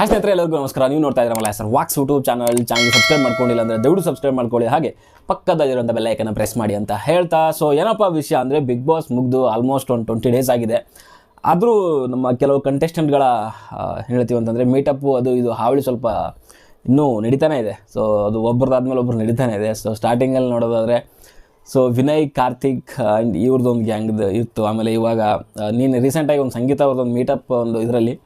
Hi ಸ್ನೇಹಿತರೆ, ಎಲ್ಲರಿಗೂ ನಮಸ್ಕಾರ. ನೀವು ನೋಡ್ತಾ ಇದ್ದೀರಲ್ಲ sir walks YouTube channel channel subscribe ಮಾಡ್ಕೊಂಡಿಲ್ಲ ಅಂದರೆ ದಯವಿಟ್ಟು ಸಬ್ಸ್ಕ್ರೈಬ್ ಮಾಡ್ಕೊಳ್ಳಿ. ಹಾಗೆ ಪಕ್ಕದಲ್ಲಿರುವಂಥ ಬೆಲ್ಲೈಕನ್ನು ಪ್ರೆಸ್ ಮಾಡಿ ಅಂತ ಹೇಳ್ತಾ. ಸೊ ಏನಪ್ಪ ವಿಷಯ ಅಂದರೆ ಬಿಗ್ ಬಾಸ್ ಮುಗ್ದು ಆಲ್ಮೋಸ್ಟ್ ಒಂದು ಟ್ವೆಂಟಿ ಡೇಸ್ ಆಗಿದೆ. ಆದರೂ ನಮ್ಮ ಕೆಲವು ಕಂಟೆಸ್ಟೆಂಟ್ಗಳ ಹೇಳ್ತೀವಿ ಅಂತಂದರೆ ಮೀಟಪ್ಪು ಅದು ಇದು ಹಾವಳಿ ಸ್ವಲ್ಪ ಇನ್ನೂ ನಡೀತಾನೆ ಇದೆ. ಸೊ ಅದು ಒಬ್ಬರದಾದ್ಮೇಲೆ ಒಬ್ರು ನಡೀತಾನೆ ಇದೆ. ಸೊ ಸ್ಟಾರ್ಟಿಂಗಲ್ಲಿ ನೋಡೋದಾದರೆ ಸೊ ವಿನಯ್, ಕಾರ್ತಿಕ್ ಆ್ಯಂಡ್ ಇವ್ರದ್ದೊಂದು ಗ್ಯಾಂಗ್ದು ಇತ್ತು. ಆಮೇಲೆ ಇವಾಗ ನೀನು ರೀಸೆಂಟಾಗಿ ಒಂದು ಸಂಗೀತ ಅವ್ರದ್ದೊಂದು ಮೀಟಪ್ ಒಂದು ಇದರಲ್ಲಿ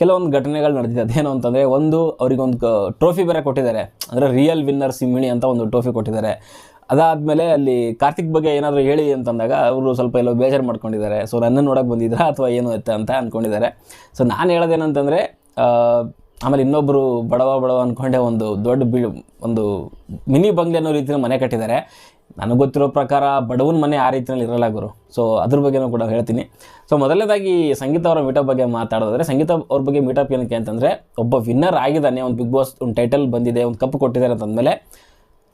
ಕೆಲವೊಂದು ಘಟನೆಗಳು ನಡೆದಿದೆ. ಅದೇನು ಅಂತಂದರೆ ಒಂದು ಅವರಿಗೊಂದು ಟ್ರೋಫಿ ಬೇರೆ ಕೊಟ್ಟಿದ್ದಾರೆ. ಅಂದರೆ ರಿಯಲ್ ವಿನ್ನರ್ ಸಿಮಿಣಿ ಅಂತ ಒಂದು ಟ್ರೋಫಿ ಕೊಟ್ಟಿದ್ದಾರೆ. ಅದಾದಮೇಲೆ ಅಲ್ಲಿ ಕಾರ್ತಿಕ್ ಬಗ್ಗೆ ಏನಾದರೂ ಹೇಳಿ ಅಂತಂದಾಗ ಅವರು ಸ್ವಲ್ಪ ಎಲ್ಲೋ ಬೇಜಾರು ಮಾಡ್ಕೊಂಡಿದ್ದಾರೆ. ಸೊ ನನ್ನನ್ನು ನೋಡೋಕೆ ಬಂದಿದ್ರಾ ಅಥವಾ ಏನು ಎತ್ತ ಅಂತ ಅಂದ್ಕೊಂಡಿದ್ದಾರೆ ಸೊ ನಾನು ಹೇಳೋದೇನಂತಂದರೆ ಆಮೇಲೆ ಇನ್ನೊಬ್ಬರು ಬಡವ ಬಡವ ಅಂದ್ಕೊಂಡೆ ಒಂದು ದೊಡ್ಡ ಬಿ ಒಂದು ಮಿನಿ ಬಂಗ್ಲೆ ಅನ್ನೋ ರೀತಿಯಲ್ಲಿ ಮನೆ ಕಟ್ಟಿದ್ದಾರೆ. ನನಗೆ ಗೊತ್ತಿರೋ ಪ್ರಕಾರ ಬಡವನ ಮನೆ ಆ ರೀತಿಯಲ್ಲಿ ಇರಲ್ಲ ಗುರು. ಸೊ ಅದ್ರ ಬಗ್ಗೆನೂ ಕೂಡ ಹೇಳ್ತೀನಿ. ಸೊ ಮೊದಲನೇದಾಗಿ ಸಂಗೀತ ಅವರ ಮೀಟಪ್ ಬಗ್ಗೆ ಮಾತಾಡೋದಾದ್ರೆ, ಸಂಗೀತ ಅವ್ರ ಬಗ್ಗೆ ಮೀಟಪ್ ಏನಕ್ಕೆ ಅಂತಂದರೆ, ಒಬ್ಬ ವಿನ್ನರ್ ಆಗಿದ್ದಾನೆ ಒಂದು ಬಿಗ್ ಬಾಸ್ ಒಂದು ಟೈಟಲ್ ಬಂದಿದೆ, ಒಂದು ಕಪ್ ಕೊಟ್ಟಿದ್ದಾರೆ ಅಂತಂದಮೇಲೆ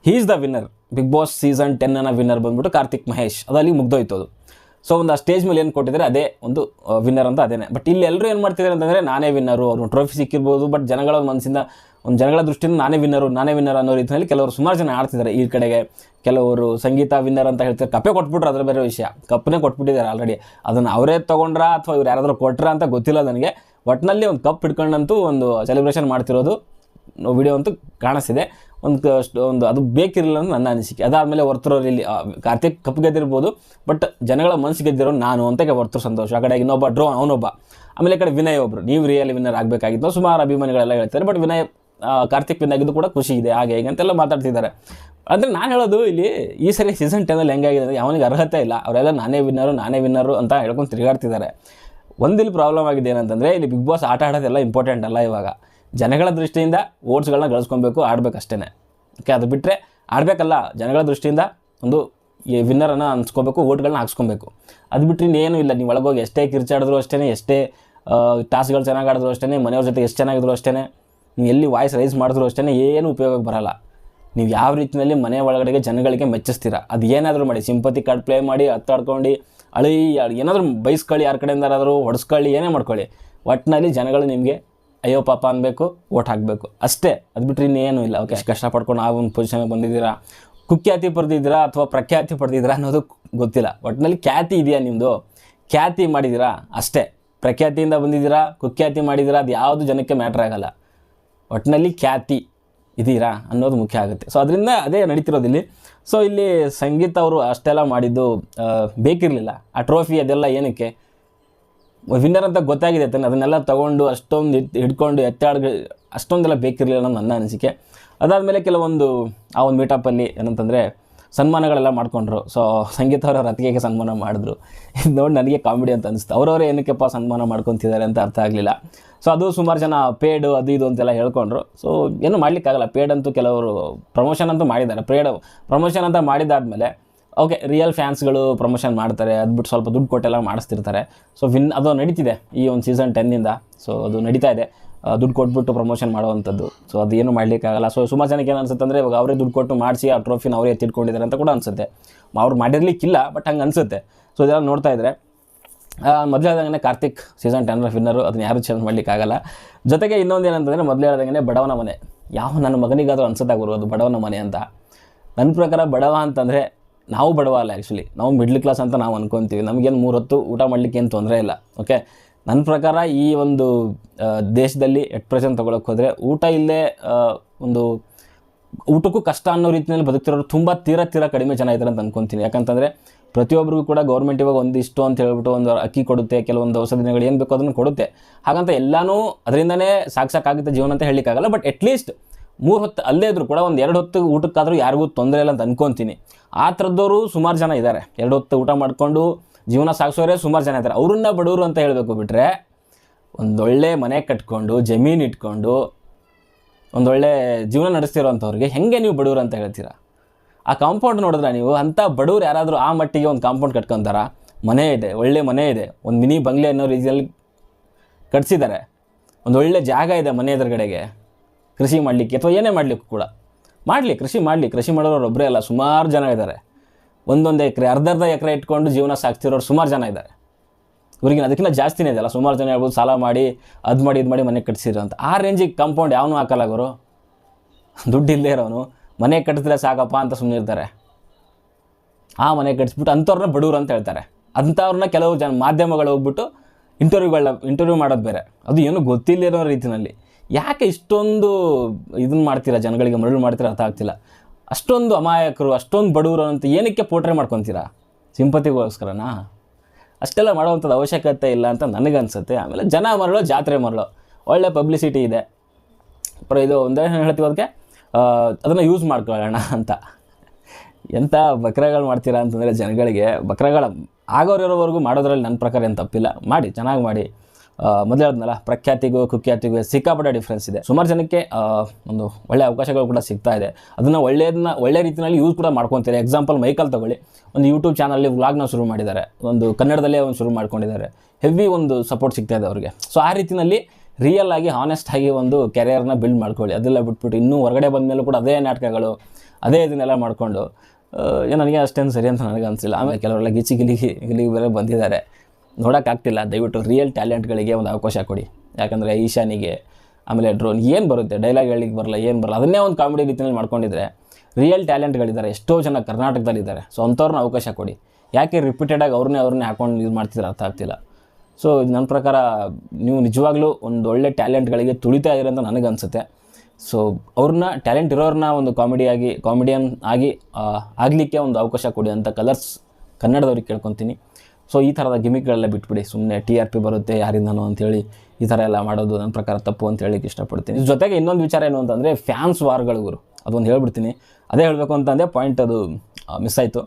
he is the winner Bigg Boss season ಟೆನ್ನ winner ಬಂದ್ಬಿಟ್ಟು ಕಾರ್ತಿಕ್ ಮಹೇಶ್. ಅದು ಅಲ್ಲಿ ಮುಗ್ದೋಯ್ತು ಅದು. ಸೊ ಒಂದು ಆ ಸ್ಟೇಜ್ ಮೇಲೆ ಏನು ಕೊಟ್ಟಿದ್ದಾರೆ, ಅದೇ ಒಂದು ವಿನ್ನರ್ ಅಂತ ಅದೇನೆ. ಬಟ್ ಇಲ್ಲಿ ಎಲ್ಲರೂ ಏನು ಮಾಡ್ತಿದ್ದಾರೆ ಅಂತಂದರೆ, ನಾನೇ ವಿನ್ನರು ಅವ್ರು ಟ್ರೋಫಿ ಸಿಕ್ಕಿರ್ಬೋದು ಬಟ್ ಜನಗಳ ಮನಸ್ಸಿಂದ, ಒಂದು ಜನಗಳ ದೃಷ್ಟಿಯಿಂದ ನಾನೇ ವಿನ್ನರು ನಾನೇ ವಿನ್ನರ್ ಅನ್ನೋ ರೀತಿಯಲ್ಲಿ ಕೆಲವರು ಸುಮಾರು ಜನ ಆಡ್ತಿದ್ದಾರೆ ಈ ಕಡೆಗೆ. ಕೆಲವರು ಸಂಗೀತ ವಿನ್ನರ್ ಅಂತ ಹೇಳ್ತಾರೆ ಕಪ್ಪೆ ಕೊಟ್ಬಿಟ್ರು ಅದರ ಬೇರೆ ವಿಷಯ. ಕಪ್ಪನೇ ಕೊಟ್ಬಿಟ್ಟಿದ್ದಾರೆ ಆಲ್ರೆಡಿ ಅದನ್ನು ಅವರೇ ತೊಗೊಂಡ್ರಾ ಅಥವಾ ಇವ್ರು ಯಾರಾದರೂ ಕೊಟ್ರಾ ಅಂತ ಗೊತ್ತಿಲ್ಲ ನನಗೆ. ಒಟ್ಟಿನಲ್ಲಿ ಒಂದು ಕಪ್ ಹಿಡ್ಕೊಂಡಂತೂ ಒಂದು ಸೆಲೆಬ್ರೇಷನ್ ಮಾಡ್ತಿರೋದು ವಿಡಿಯೋ ಅಂತೂ ಕಾಣಿಸ್ತಿದೆ. ಒಂದು ಒಂದು ಅದು ಬೇಕಿರಲಿಲ್ಲ ಅಂತ ನನ್ನ ಅನಿಸಿಕೆ. ಅದಾದಮೇಲೆ ವರ್ತೂರಲ್ಲಿ ಇಲ್ಲಿ ಕಾರ್ತಿಕ್ ಕಪ್ ಗೆದ್ದಿರ್ಬೋದು ಬಟ್ ಜನಗಳ ಮನಸ್ಸು ಗೆದ್ದಿರೋ ನಾನು ಅಂತ ವರ್ತೂರು ಸಂತೋಷ, ಆ ಕಡೆ ಇನ್ನೊಬ್ಬ ಡ್ರೋ ಅವನೊಬ್ಬ. ಆಮೇಲೆ ಈ ಕಡೆ ವಿನಯ್ ಒಬ್ಬರು ನೀವು ರಿಯಲ್ ವಿನ್ನರ್ ಆಗಬೇಕಾಗಿತ್ತು. ಸುಮಾರು ಅಭಿಮಾನಿಗಳೆಲ್ಲ ಹೇಳ್ತಾರೆ ಬಟ್ ವಿನಯ್ ಕಾರ್ತಿಕ್ ವಿನ್ ಆಗಿದ್ದು ಕೂಡ ಖುಷಿ ಇದೆ. ಹಾಗೆ ಹೀಗೆ ಅಂತೆಲ್ಲ ಮಾತಾಡ್ತಿದ್ದಾರೆ. ಅಂದರೆ ನಾನು ಹೇಳೋದು ಇಲ್ಲಿ, ಈ ಸರಿ ಸೀಸನ್ ಟೆನಲ್ಲಿ ಹೆಂಗಾಗಿದೆ ಅಂದರೆ ಅವನಿಗೆ ಅರ್ಹತೆ ಇಲ್ಲ. ಅವರೆಲ್ಲ ನಾನೇ ವಿನ್ನರು ನಾನೇ ವಿನ್ನರು ಅಂತ ಹೇಳ್ಕೊಂಡು ತಿರುಗಾಡ್ತಿದ್ದಾರೆ. ಒಂದಿಲ್ಲಿ ಪ್ರಾಬ್ಲಮ್ ಆಗಿದೆ ಏನಂತಂದರೆ, ಇಲ್ಲಿ ಬಿಗ್ ಬಾಸ್ ಆಟ ಆಡೋದೆಲ್ಲ ಇಂಪಾರ್ಟೆಂಟ್ ಅಲ್ಲ ಇವಾಗ. ಜನಗಳ ದೃಷ್ಟಿಯಿಂದ ಓಟ್ಸ್ಗಳನ್ನ ಗಳಿಸ್ಕೊಬೇಕು ಆಡಬೇಕಷ್ಟೇ ಓಕೆ ಅದು ಬಿಟ್ಟರೆ ಆಡಬೇಕಲ್ಲ, ಜನಗಳ ದೃಷ್ಟಿಯಿಂದ ಒಂದು ವಿನ್ನರನ್ನು ಅನ್ಸ್ಕೊಬೇಕು ಓಟ್ಗಳನ್ನ ಹಾಕ್ಸ್ಕೊಬೇಕು. ಅದು ಬಿಟ್ಟರೆ ಇನ್ನೇನು ಇಲ್ಲ, ನೀವು ಒಳಗೋಗಿ ಎಷ್ಟೇ ಕಿರ್ಚಾಡಿದ್ರು ಅಷ್ಟೇ ಎಷ್ಟೇ ಟಾಸ್ಗಳು ಚೆನ್ನಾಗಿ ಆಡಿದ್ರು ಅಷ್ಟೇ ಮನೆಯವ್ರ ಜೊತೆ ಎಷ್ಟು ಚೆನ್ನಾಗಿದ್ರು ಅಷ್ಟೇ ನೀವು ಎಲ್ಲಿ ವಾಯ್ಸ್ ರೈಸ್ ಮಾಡಿದ್ರು ಅಷ್ಟೇ ಏನು ಉಪಯೋಗಕ್ಕೆ ಬರಲ್ಲ. ನೀವು ಯಾವ ರೀತಿಯಲ್ಲಿ ಮನೆ ಒಳಗಡೆಗೆ ಜನಗಳಿಗೆ ಮೆಚ್ಚಿಸ್ತೀರ? ಅದು ಏನಾದರೂ ಮಾಡಿ, ಸಿಂಪತಿ ಕಾರ್ಡ್ ಪ್ಲೇ ಮಾಡಿ ಹತ್ತಾಡ್ಕೊಂಡು ಅಳಿ ಏನಾದರೂ ಬೈಸ್ಕೊಳ್ಳಿ, ಯಾರ ಕಡೆಯಿಂದಾರಾದರೂ ಹೊಡೆಸ್ಕೊಳ್ಳಿ, ಏನೇ ಮಾಡ್ಕೊಳ್ಳಿ. ಒಟ್ಟಿನಲ್ಲಿ ಜನಗಳು ನಿಮಗೆ ಅಯ್ಯೋ ಪಾಪ ಅನ್ಬೇಕು ಓಟ್ ಹಾಕಬೇಕು. ಅಷ್ಟೇ, ಅದು ಬಿಟ್ಟರೆ ಇನ್ನೇನು ಇಲ್ಲ. ಓಕೆ? ಕಷ್ಟ ಕಷ್ಟಪಡ್ಕೊಂಡು ಆ ಒಂದು ಪೊಸಿಷನ್ಗೆ ಬಂದಿದ್ದೀರಾ? ಕುಖ್ಯಾತಿ ಪಡೆದಿದ್ದೀರಾ ಅಥವಾ ಪ್ರಖ್ಯಾತಿ ಪಡೆದಿದ್ದೀರಾ ಅನ್ನೋದು ಗೊತ್ತಿಲ್ಲ. ಒಟ್ಟಿನಲ್ಲಿ ಖ್ಯಾತಿ ಇದೆಯಾ ನಿಮ್ಮದು ಖ್ಯಾತಿ ಮಾಡಿದ್ದೀರಾ? ಅಷ್ಟೇ. ಪ್ರಖ್ಯಾತಿಯಿಂದ ಬಂದಿದ್ದೀರಾ? ಕುಖ್ಯಾತಿ ಮಾಡಿದ್ದೀರಾ? ಅದು ಯಾವುದು ಜನಕ್ಕೆ ಮ್ಯಾಟ್ರ್ ಆಗಲ್ಲ. ಒಟ್ಟಿನಲ್ಲಿ ಖ್ಯಾತಿ ಇದ್ದೀರಾ ಅನ್ನೋದು ಮುಖ್ಯ ಆಗುತ್ತೆ. ಸೊ ಅದರಿಂದ ಅದೇ ನಡೀತಿರೋದು ಇಲ್ಲಿ. ಸೊ ಇಲ್ಲಿ ಸಂಗೀತ ಅವರು ಅಷ್ಟೆಲ್ಲ ಮಾಡಿದ್ದು ಬೇಕಿರಲಿಲ್ಲ. ಆ ಟ್ರೋಫಿ ಅದೆಲ್ಲ ಏನಕ್ಕೆ? ವಿನ್ನರ್ ಅಂತ ಗೊತ್ತಾಗಿದೆ ತಾನೆ ಅದನ್ನೆಲ್ಲ ತೊಗೊಂಡು ಅಷ್ಟೊಂದು ಎತ್ತಿ ಹಿಡ್ಕೊಂಡು ಎತ್ತಾಡ್ ಅಷ್ಟೊಂದೆಲ್ಲ ಬೇಕಿರಲಿಲ್ಲ ಅನ್ನೋ ನನ್ನ ಅನಿಸಿಕೆ. ಅದಾದಮೇಲೆ ಕೆಲವೊಂದು ಆ ಒಂದು ಮೀಟಪ್ಪಲ್ಲಿ ಏನಂತಂದರೆ ಸನ್ಮಾನಗಳೆಲ್ಲ ಮಾಡ್ಕೊಂಡ್ರು. ಸೊ ಸಂಗೀತ ಅವರ ರತಿಗೆಗೆ ಸನ್ಮಾನ ಮಾಡಿದ್ರು. ಇದು ನೋಡಿ ನನಗೆ ಕಾಮಿಡಿ ಅಂತ ಅನಿಸ್ತು. ಅವರವರೇ ಏನಕ್ಕೆಪ್ಪ ಸನ್ಮಾನ ಮಾಡ್ಕೊತಿದ್ದಾರೆ ಅಂತ ಅರ್ಥ ಆಗಲಿಲ್ಲ. ಸೊ ಅದು ಸುಮಾರು ಜನ ಪೇಡು ಅದು ಇದು ಅಂತೆಲ್ಲ ಹೇಳ್ಕೊಂಡ್ರು. ಸೊ ಏನು ಮಾಡಲಿಕ್ಕಾಗಲ್ಲ. ಪೇಡ್ ಅಂತೂ ಕೆಲವರು ಪ್ರಮೋಷನ್ ಅಂತೂ ಮಾಡಿದ್ದಾರೆ. ಪೇಡ್ ಪ್ರಮೋಷನ್ ಅಂತ ಮಾಡಿದಾದ್ಮೇಲೆ ಓಕೆ ರಿಯಲ್ ಫ್ಯಾನ್ಸ್ಗಳು ಪ್ರಮೋಷನ್ ಮಾಡ್ತಾರೆ, ಅದು ಬಿಟ್ಟು ಸ್ವಲ್ಪ ದುಡ್ಡು ಕೊಟ್ಟೆಲ್ಲ ಮಾಡಿಸ್ತಿರ್ತಾರೆ. ಸೊ ವಿನ್, ಅದು ನಡೀತಿದೆ ಈ ಒಂದು ಸೀಸನ್ ಟೆನ್ನಿಂದ ಸೊ ಅದು ನಡೀತಾ ಇದೆ. ದುಡ್ಡು ಕೊಟ್ಬಿಟ್ಟು ಪ್ರಮೋಷನ್ ಮಾಡುವಂಥದ್ದು. ಸೊ ಅದು ಏನು ಮಾಡಲಿಕ್ಕಾಗಲ್ಲ. ಸೊ ಸುಮಾರು ಜನಕ್ಕೆ ಏನು ಅನ್ಸುತ್ತೆ ಅಂದರೆ ಇವಾಗ ಅವರೇ ದುಡ್ಡು ಕೊಟ್ಟು ಮಾಡಿಸಿ, ಆ ಟ್ರೋಫಿನ ಅವರೇ ಎತ್ತಿಟ್ಕೊಂಡಿದ್ದಾರೆ ಅಂತ ಕೂಡ ಅನಿಸುತ್ತೆ. ಅವ್ರು ಮಾಡಿರ್ಲಿಕ್ಕಿಲ್ಲ ಬಟ್ ಹಂಗೆ ಅನಿಸುತ್ತೆ. ಸೊ ಇದೆಲ್ಲ ನೋಡ್ತಾ ಇದ್ದರೆ ಮೊದಲು ಕಾರ್ತಿಕ್ ಸೀಸನ್ ಟೆನ್ ವಿನ್ನರು ಅದನ್ನ ಯಾರು ಚೇಂಜ್ ಮಾಡಲಿಕ್ಕಾಗಲ್ಲ. ಜೊತೆಗೆ ಇನ್ನೊಂದು ಏನಂತಂದರೆ ಮೊದಲು ಹೇಳ್ದಂಗೆ ಬಡವನ ಮನೆ. ಯಾವ ನನ್ನ ಮಗನಿಗಾದರೂ ಅನ್ಸುತ್ತೆ ಅದು ಬಡವನ ಮನೆ ಅಂತ. ನನ್ನ ಪ್ರಕಾರ ಬಡವ ಅಂತಂದರೆ ನಾವು ಬಡವ ಅಲ್ಲ ಆ್ಯಕ್ಚುಲಿ ನಾವು ಮಿಡ್ಲ್ ಕ್ಲಾಸ್ ಅಂತ ನಾವು ಅನ್ಕೊತೀವಿ. ನಮಗೇನು ಮೂರು ಹೊತ್ತು ಊಟ ಮಾಡಲಿಕ್ಕೆ ಏನು ತೊಂದರೆ ಇಲ್ಲ. ಓಕೆ ನನ್ನ ಪ್ರಕಾರ ಈ ಒಂದು ದೇಶದಲ್ಲಿ ಎಟ್ ಪ್ರೆಸೆಂಟ್ ತೊಗೊಳಕ್ಕೆ ಹೋದರೆ ಊಟ ಇಲ್ಲೇ ಒಂದು ಊಟಕ್ಕೂ ಕಷ್ಟ ಅನ್ನೋ ರೀತಿಯಲ್ಲಿ ಬದುಕ್ತಿರೋರು ತುಂಬ ತೀರ ತೀರ ಕಡಿಮೆ ಜನ ಇದ್ದಾರೆ ಅಂತ ಅನ್ಕೊಂತೀನಿ. ಯಾಕಂತಂದರೆ ಪ್ರತಿಯೊಬ್ಬರಿಗೂ ಕೂಡ ಗೌರ್ಮೆಂಟ್ ಇವಾಗ ಒಂದಿಷ್ಟು ಅಂತ ಹೇಳ್ಬಿಟ್ಟು ಒಂದು ಅಕ್ಕಿ ಕೊಡುತ್ತೆ, ಕೆಲವೊಂದು ಔಷಧಿಗಳು ಏನು ಬೇಕೋ ಅದನ್ನು ಕೊಡುತ್ತೆ. ಹಾಗಂತ ಎಲ್ಲನೂ ಅದರಿಂದನೇ ಸಾಕ್ಸಾಕಾಗುತ್ತೆ ಜೀವನ ಅಂತ ಹೇಳಲಿಕ್ಕಾಗಲ್ಲ. ಬಟ್ ಅಟ್ಲೀಸ್ಟ್ ಮೂರು ಹೊತ್ತು ಅಲ್ಲೇ ಇದ್ರು ಕೂಡ ಒಂದು ಎರಡು ಹೊತ್ತು ಊಟಕ್ಕಾದರೂ ಯಾರಿಗೂ ತೊಂದರೆ ಇಲ್ಲ ಅಂತ ಅನ್ಕೊತೀನಿ. ಆ ಥರದವರು ಸುಮಾರು ಜನ ಇದ್ದಾರೆ ಎರಡು ಹೊತ್ತು ಊಟ ಮಾಡಿಕೊಂಡು ಜೀವನ ಸಾಗಿಸೋರೇ ಸುಮಾರು ಜನ ಇದ್ದಾರೆ ಅವ್ರನ್ನ ಬಡವರು ಅಂತ ಹೇಳಬೇಕು ಬಿಟ್ಟರೆ ಒಂದೊಳ್ಳೆ ಮನೆ ಕಟ್ಕೊಂಡು, ಜಮೀನು ಇಟ್ಕೊಂಡು ಒಂದೊಳ್ಳೆ ಜೀವನ ನಡೆಸ್ತಿರೋಂಥವ್ರಿಗೆ ಹೆಂಗೆ ನೀವು ಬಡವರು ಅಂತ ಹೇಳ್ತೀರಾ? ಆ ಕಾಂಪೌಂಡ್ ನೋಡಿದ್ರೆ ನೀವು? ಅಂಥ ಬಡವ್ರು ಯಾರಾದರೂ ಆ ಮಟ್ಟಿಗೆ ಒಂದು ಕಾಂಪೌಂಡ್ ಕಟ್ಕೊತಾರ? ಮನೆ ಇದೆ, ಒಳ್ಳೆ ಮನೆ ಇದೆ. ಒಂದು ಮಿನಿ ಬಂಗ್ಲೆ ಅನ್ನೋ ರೀತಿಯಲ್ಲಿ ಕಟ್ಸಿದ್ದಾರೆ ಒಂದು ಒಳ್ಳೆ ಜಾಗ ಇದೆ ಮನೆ ಎದುರುಗಡೆಗೆ. ಕೃಷಿ ಮಾಡಲಿಕ್ಕೆ ಅಥವಾ ಏನೇ ಮಾಡಲಿಕ್ಕೂ ಕೂಡ. ಮಾಡಲಿ, ಕೃಷಿ ಮಾಡಲಿ. ಕೃಷಿ ಮಾಡೋರು ಒಬ್ಬರೇ ಅಲ್ಲ, ಸುಮಾರು ಜನ ಇದ್ದಾರೆ ಒಂದೊಂದು ಎಕರೆ, ಅರ್ಧ ಅರ್ಧ ಎಕರೆ ಇಟ್ಕೊಂಡು ಜೀವನ ಸಾಕ್ತಿರೋರು ಸುಮಾರು ಜನ ಇದ್ದಾರೆ ಇವ್ರಿಗೆ ಅದಕ್ಕಿಂತ ಜಾಸ್ತಿನೇ ಇದೆಯಲ್ಲ ಸುಮಾರು ಜನ ಹೇಳ್ಬೋದು, ಸಾಲ ಮಾಡಿ, ಅದು ಮಾಡಿ, ಇದು ಮಾಡಿ ಮನೆ ಕಟ್ಟಿಸಿದ್ರು ಅಂತ. ಆ ರೇಂಜಿಗೆ ಕಾಂಪೌಂಡ್ ಯಾವನು ಹಾಕಲ್ಲ ಅವರು ದುಡ್ಡು ಇಲ್ಲದೆ ಇರೋನು. ಮನೆ ಕಟ್ಟಿದ್ರೆ ಸಾಕಪ್ಪ ಅಂತ ಸುಮ್ಮನೆ ಇರ್ತಾರೆ. ಆ ಮನೆ ಕಟ್ಸ್ಬಿಟ್ಟು ಅಂಥವ್ರನ್ನ ಬಡವ್ರು ಅಂತ ಹೇಳ್ತಾರೆ. ಅಂಥವ್ರನ್ನ ಕೆಲವು ಜನ ಮಾಧ್ಯಮಗಳು ಹೋಗ್ಬಿಟ್ಟು ಇಂಟರ್ವ್ಯೂಗಳ ಇಂಟರ್ವ್ಯೂ ಮಾಡೋದು ಬೇರೆ. ಅದು ಏನು ಗೊತ್ತಿಲ್ಲದಿರೋ ರೀತಿಯಲ್ಲಿ ಯಾಕೆ ಇಷ್ಟೊಂದು ಇದನ್ನ ಮಾಡ್ತೀರಾ, ಜನಗಳಿಗೆ ಮರಳು ಮಾಡ್ತೀರಾ ಅರ್ಥ ಆಗ್ತಿಲ್ಲ. ಅಷ್ಟೊಂದು ಅಮಾಯಕರು, ಅಷ್ಟೊಂದು ಬಡವರು ಅಂತ ಏನಕ್ಕೆ ಪೋಟ್ರೆ ಮಾಡ್ಕೊತೀರಾ? ಸಿಂಪತಿಗೋಸ್ಕರನಾ? ಅಷ್ಟೆಲ್ಲ ಮಾಡೋವಂಥದ್ದು ಅವಶ್ಯಕತೆ ಇಲ್ಲ ಅಂತ ನನಗನ್ಸುತ್ತೆ. ಆಮೇಲೆ ಜನ ಮರಳು, ಜಾತ್ರೆ ಮರಳು, ಒಳ್ಳೆ ಪಬ್ಲಿಸಿಟಿ ಇದೆ. ಪ್ರ ಇದು ಒಂದೇ ಹೇಳ್ತೀವಿ ಅದಕ್ಕೆ ಅದನ್ನು ಯೂಸ್ ಮಾಡ್ಕೊಳ್ಳೋಣ ಅಂತ. ಎಂಥ ಬಕ್ರಗಳು ಮಾಡ್ತೀರಾ ಅಂತಂದರೆ ಜನಗಳಿಗೆ ಬಕ್ರಗಳ ಆಗೋರಿರೋವರೆಗೂ ಮಾಡೋದ್ರಲ್ಲಿ ನನ್ನ ಪ್ರಕಾರ ಏನು ತಪ್ಪಿಲ್ಲ. ಮಾಡಿ, ಚೆನ್ನಾಗಿ ಮಾಡಿ. ಮೊದಲೇ ಹೇಳಿದ್ನಲ್ಲ ಪ್ರಖ್ಯಾತಿಗೂ ಕುಖ್ಯಾತಿಗೂ ಸಿಕ್ಕಾಪಟ್ಟೆ ಡಿಫ್ರೆನ್ಸ್ ಇದೆ. ಸುಮಾರು ಜನಕ್ಕೆ ಒಂದು ಒಳ್ಳೆ ಅವಕಾಶಗಳು ಕೂಡ ಸಿಗ್ತಾ ಇದೆ. ಅದನ್ನು ಒಳ್ಳೆಯದನ್ನ ಒಳ್ಳೆ ರೀತಿಯಲ್ಲಿ ಯೂಸ್ ಕೂಡ ಮಾಡ್ಕೊತಾರೆ. ಎಕ್ಸಾಂಪಲ್ ಮೈಕಲ್ ತಗೊಳ್ಳಿ. ಒಂದು ಯೂಟ್ಯೂಬ್ ಚಾನಲ್ಲಿ ವ್ಲಾಗ್ನ ಶುರು ಮಾಡಿದ್ದಾರೆ. ಒಂದು ಕನ್ನಡದಲ್ಲೇ ಒಂದು ಶುರು ಮಾಡ್ಕೊಂಡಿದ್ದಾರೆ. ಹೆವಿ ಒಂದು ಸಪೋರ್ಟ್ ಸಿಗ್ತಾ ಇದೆ ಅವರಿಗೆ. ಸೊ ಆ ರೀತಿಯಲ್ಲಿ ರಿಯಲ್ ಆಗಿ ಹಾನೆಸ್ಟ್ ಆಗಿ ಒಂದು ಕೆರಿಯರ್ನ ಬಿಲ್ಡ್ ಮಾಡ್ಕೊಳ್ಳಿ. ಅದೆಲ್ಲ ಬಿಟ್ಬಿಟ್ಟು ಇನ್ನೂ ಹೊರಗಡೆ ಬಂದ ಮೇಲೂ ಕೂಡ ಅದೇ ನಾಟಕಗಳು, ಅದೇ ಇದನ್ನೆಲ್ಲ ಮಾಡಿಕೊಂಡು ನನಗೆ ಅಷ್ಟೇನು ಸರಿ ಅಂತ ನನಗೆ ಅನಿಸಿಲ್ಲ ಆಮೇಲೆ ಕೆಲವರೆಲ್ಲ ಗಿಚಿ ಗಿಲಿಗಿ ಗಿಲಿಗಿ ಬೇರೆ ಬಂದಿದ್ದಾರೆ. ನೋಡೋಕ್ಕಾಗ್ತಿಲ್ಲ ದಯವಿಟ್ಟು ರಿಯಲ್ ಟ್ಯಾಲೆಂಟ್ಗಳಿಗೆ ಒಂದು ಅವಕಾಶ ಕೊಡಿ. ಯಾಕಂದರೆ ಈಶಾನಿಗೆ, ಆಮೇಲೆ ಡ್ರೋನ್ ಏನು ಬರುತ್ತೆ? ಡೈಲಾಗ್ ಹೇಳಿಕ್ಕೆ ಬರಲ್ಲ, ಏನು ಬರಲ್ಲ. ಅದನ್ನೇ ಒಂದು ಕಾಮಿಡಿ ರೀತಿಯಲ್ಲಿ ಮಾಡ್ಕೊಂಡಿದ್ರೆ ರಿಯಲ್ ಟ್ಯಾಲೆಂಟ್ಗಳಿದ್ದಾರೆ ಎಷ್ಟೋ ಜನ ಕರ್ನಾಟಕದಲ್ಲಿದ್ದಾರೆ ಸೊ ಅಂಥವ್ರನ್ನ ಅವಕಾಶ ಕೊಡಿ. ಯಾಕೆ ರಿಪೀಟೆಡಾಗಿ ಅವ್ರನ್ನೇ ಅವ್ರನ್ನೇ ಹಾಕೊಂಡು ಇದು ಮಾಡ್ತಿದ್ರೆ ಅರ್ಥ ಆಗ್ತಿಲ್ಲ. ಸೊ ನನ್ನ ಪ್ರಕಾರ ನೀವು ನಿಜವಾಗ್ಲೂ ಒಂದು ಒಳ್ಳೆ ಟ್ಯಾಲೆಂಟ್ಗಳಿಗೆ ತುಳಿತಾ ಇದ್ದೀರ ಅಂತ ನನಗನ್ಸುತ್ತೆ ಸೊ ಅವ್ರನ್ನ ಟ್ಯಾಲೆಂಟ್ ಇರೋರನ್ನ ಒಂದು ಕಾಮಿಡಿಯಾಗಿ ಕಾಮಿಡಿಯನ್ ಆಗಿ ಆಗಲಿಕ್ಕೆ ಒಂದು ಅವಕಾಶ ಕೊಡಿ ಅಂತ ಕಲರ್ಸ್ ಕನ್ನಡದವ್ರಿಗೆ ಕೇಳ್ಕೊತೀನಿ. ಸೊ ಈ ಥರದ ಗಿಮಿಕ್ಗಳೆಲ್ಲ ಬಿಟ್ಬಿಡಿ. ಸುಮ್ಮನೆ ಟಿ ಆರ್ ಪಿ ಬರುತ್ತೆ, ಯಾರಿಂದನೋ ಅಂತೇಳಿ ಈ ಥರ ಎಲ್ಲ ಮಾಡೋದು ನನ್ನ ಪ್ರಕಾರ ತಪ್ಪು ಅಂತ ಹೇಳಿಕ್ಕೆ ಇಷ್ಟಪಡ್ತೀನಿ. ಜೊತೆಗೆ ಇನ್ನೊಂದು ವಿಚಾರ ಏನು ಅಂತಂದರೆ ಫ್ಯಾನ್ಸ್ ವಾರ್ಗಳು ಗುರು. ಅದೊಂದು ಹೇಳ್ಬಿಡ್ತೀನಿ. ಅದೇ ಹೇಳಬೇಕು ಅಂತಂದರೆ ಪಾಯಿಂಟ್ ಅದು ಮಿಸ್ ಆಯಿತು.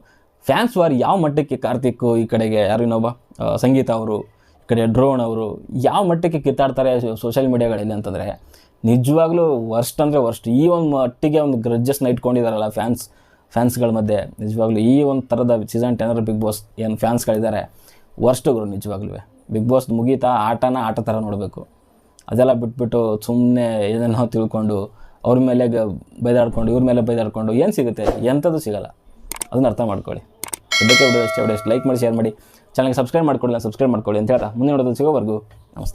ಫ್ಯಾನ್ಸ್ ವಾರ್ ಯಾವ ಮಟ್ಟಕ್ಕೆ ಕಾರ್ತಿಕ್ ಈ ಕಡೆಗೆ, ಯಾರು ಇನ್ನೊಬ್ಬ? ಸಂಗೀತ ಅವರು, ಈ ಕಡೆ ಡ್ರೋನ್ ಅವರು, ಯಾವ ಮಟ್ಟಕ್ಕೆ ಕಿತ್ತಾಡ್ತಾರೆ ಸೋಷಿಯಲ್ ಮೀಡಿಯಾಗಳಲ್ಲಿ ಅಂತಂದರೆ, ನಿಜವಾಗ್ಲೂ ವರ್ಸ್ಟ್ ಅಂದರೆ ವರ್ಸ್ಟ್ ಈ ಒಂದು ಮಟ್ಟಿಗೆ ಒಂದು ಗ್ರಜ್ಜಸ್ನ ಇಟ್ಕೊಂಡಿದ್ದಾರಲ್ಲ ಫ್ಯಾನ್ಸ್ ಫ್ಯಾನ್ಸ್ಗಳ ಮಧ್ಯೆ ನಿಜವಾಗ್ಲೂ ಈ ಒಂದು ಥರದ ಸೀಸನ್ ಟೆನ್ನರ್ ಬಿಗ್ ಬಾಸ್ ಏನು ಫ್ಯಾನ್ಸ್ಗಳಿದ್ದಾರೆ, ವರ್ಷಗಳು ನಿಜವಾಗ್ಲೂ ಬಿಗ್ ಬಾಸ್ ಮುಗೀತಾ ಆಟನ ಆಟ ಥರ ನೋಡಬೇಕು. ಅದೆಲ್ಲ ಬಿಟ್ಬಿಟ್ಟು ಸುಮ್ಮನೆ ಏನೇನೋ ತಿಳ್ಕೊಂಡು ಅವ್ರ ಮೇಲೆ ಬೈದಾಡ್ಕೊಂಡು, ಇವ್ರ ಮೇಲೆ ಬೈದಾಡ್ಕೊಂಡು ಏನು ಸಿಗುತ್ತೆ? ಎಂಥದ್ದು ಸಿಗಲ್ಲ. ಅದನ್ನ ಅರ್ಥ ಮಾಡ್ಕೊಳ್ಳಿ. ಅದಕ್ಕೆ ವಿಡಿಯೋ ಅಷ್ಟೇ ಲೈಕ್ ಮಾಡಿ ಶೇರ್ ಮಾಡಿ. ಚಾನಲ್ಗೆ ಸಬ್ಸ್ಕ್ರೈಬ್ ಮಾಡ್ಕೊಳ್ಳಿ ಸಬ್ಸ್ಕ್ರೈಬ್ ಮಾಡ್ಕೊಳ್ಳಿ ಅಂತ ಹೇಳ್ತಾ ಮುಂದೆ ನೋಡೋದು ಸಿಗೋವರೆಗೂ ನಮಸ್ತೆ.